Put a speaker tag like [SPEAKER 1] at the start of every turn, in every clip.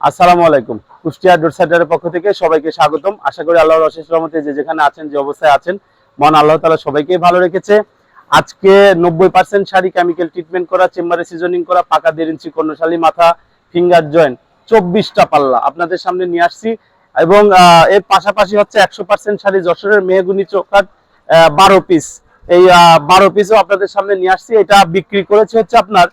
[SPEAKER 1] আসসালামু আলাইকুম। কুষ্টিয়া ডোর সাইডারের পক্ষ থেকে সবাইকে স্বাগতম। আশা করি আল্লাহর অশেষ রহমতে যে যেখানে আছেন, যে অবস্থায় আছেন, মহান আল্লাহ তালা সবাইকে ভালো রেখেছে। আজকে নব্বই পার্সেন্ট শাড়ি কেমিক্যাল ট্রিটমেন্ট করা চেম্বারে সিজনিং করা, পাকা দেড় ইঞ্চি কর্ণশালী মাথা ফিঙ্গার জয়েন্ট চব্বিশটা পাল্লা আপনাদের সামনে নিয়ে আসছি। এবং এর পাশাপাশি হচ্ছে একশো পার্সেন্ট শাড়ি যশোরের মেহগুনি চৌকাট বারো পিস এই বারো পিসও আপনাদের সামনে নিয়ে আসছি। এটা বিক্রি করেছে হচ্ছে আপনার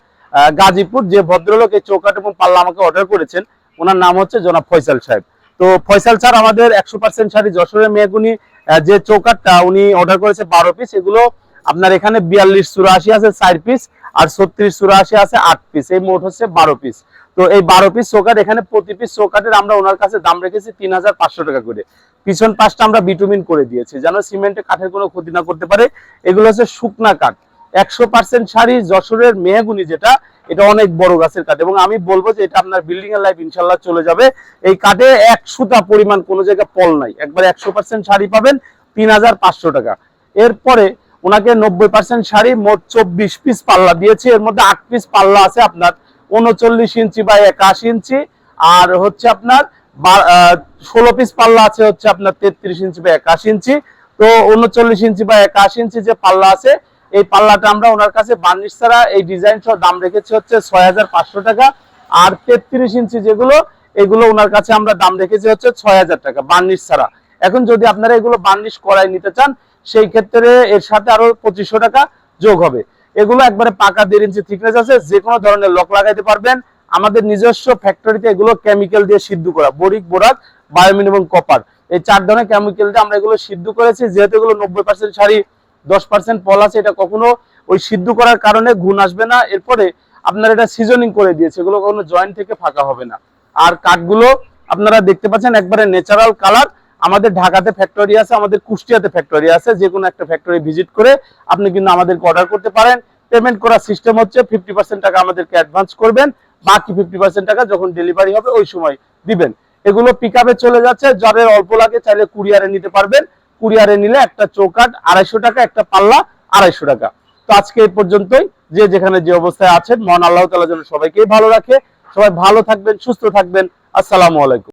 [SPEAKER 1] গাজীপুর যে ভদ্রলোক এই চৌকাট এবং পাল্লা আমাকে অর্ডার করেছেন ওনার নাম হচ্ছে জনাব ফয়সাল সাহেব। তো ফয়সাল স্যার আমাদের একশো পার্সেন্ট শাড়ি যশোরের মেহগুনি আহ, যে চৌকাটটা উনি অর্ডার করেছে বারো পিস এগুলো আপনার এখানে বিয়াল্লিশ চুরাশি আছে চার পিস আর ছত্রিশ চুরাশি আছে আট পিস এই মোট হচ্ছে বারো পিস তো এই বারো পিস চৌকাট এখানে প্রতি পিস চৌকাটের আমরা ওনার কাছে দাম রেখেছি তিন হাজার পাঁচশো টাকা করে। পিছন পাশটা আমরা বিটুমিন করে দিয়েছি যেন সিমেন্টে কাঠের কোনো ক্ষতি না করতে পারে। এগুলো হচ্ছে শুকনা কাঠ। একশো পার্সেন্ট শাড়ি যশোরের মেহগুনি যেটা, এটা অনেক বড় গাছের কাঠ। এবং আমি বলব যে এটা আপনার বিল্ডিং এর লাইফ ইনশাল্লাহ চলে যাবে। এই কাঠে এক সুতা পরিমাণ কোনো জায়গায় পল নাই। একবার একশো পার্সেন্ট শাড়ি পাবেন, তিন হাজার পাঁচশো টাকা। এরপরে ওনাকে নব্বই পার্সেন্ট শাড়ি, মোট চব্বিশ পিস পাল্লা দিয়েছে। এর মধ্যে আট পিস পাল্লা আছে আপনার উনচল্লিশ ইঞ্চি বা একাশি ইঞ্চি। আর হচ্ছে আপনার ষোলো পিস পাল্লা আছে হচ্ছে আপনার তেত্রিশ ইঞ্চি বা একাশি ইঞ্চি। তো উনচল্লিশ ইঞ্চি বা একাশি ইঞ্চি যে পাল্লা আছে এই পাল্লাটা আমরা ওনার কাছে বার্নিশ ছাড়া এই ডিজাইন সহ দাম রেখেছি হচ্ছে ছয় হাজার পাঁচশো টাকা। আর তেত্রিশ ইঞ্চি যেগুলো, এগুলো ওনার কাছে আমরা দাম রেখেছি হচ্ছে ছয় হাজার টাকা বার্নিশ ছাড়া। এখন যদি আপনারা এগুলো বার্নিশ করাই নিতে চান, সেই ক্ষেত্রে এর সাথে আরও পঁচিশশো টাকা যোগ হবে। এগুলো একবারে পাকা দেড় ইঞ্চি থিকনেস আছে যে কোনো ধরনের লক লাগাইতে পারবেন। আমাদের নিজস্ব ফ্যাক্টরিতে এগুলো কেমিক্যাল দিয়ে সিদ্ধ করা, বরিক, বোরাক বায়োমিন এবং কপার এই চার ধরনের কেমিক্যাল দিয়ে আমরা এগুলো সিদ্ধ করেছি, যেহেতু এগুলো নব্বই পার্সেন্ট শাড়ি দশ পার্সেন্ট পল আছে, এটা কখনো ওই সিদ্ধ করার কারণে ঘুণ আসবে না। এরপরে আপনার এটা সিজনিং করে দিয়েছে, এগুলো কখনো জয়েন্ট থেকে ফাঁকা হবে না। আর কাঠগুলো আপনারা দেখতে পাচ্ছেন, একবারে ন্যাচারাল কালার আমাদের ঢাকাতে ফ্যাক্টরি আছে, আমাদের কুষ্টিয়াতে ফ্যাক্টরি আছে, যে কোনো একটা ফ্যাক্টরি ভিজিট করে আপনি কিন্তু আমাদেরকে অর্ডার করতে পারেন। পেমেন্ট করার সিস্টেম হচ্ছে ফিফটি পার্সেন্ট টাকা আমাদেরকে অ্যাডভান্স করবেন, বাকি ফিফটি পার্সেন্ট টাকা যখন ডেলিভারি হবে ওই সময় দিবেন। এগুলো পিক চলে যাচ্ছে, যাদের অল্প লাগে চাইলে কুরিয়ারে নিতে পারবেন। কুরিয়ারে নিলে একটা চৌকাট আড়াইশো টাকা, একটা পাল্লা আড়াইশো টাকা। তো আজকে এই পর্যন্তই। যে যেখানে যে অবস্থায় আছেন, মহান আল্লাহ তালা যেন সবাইকেই ভালো রাখে। সবাই ভালো থাকবেন, সুস্থ থাকবেন। আসসালামু আলাইকুম।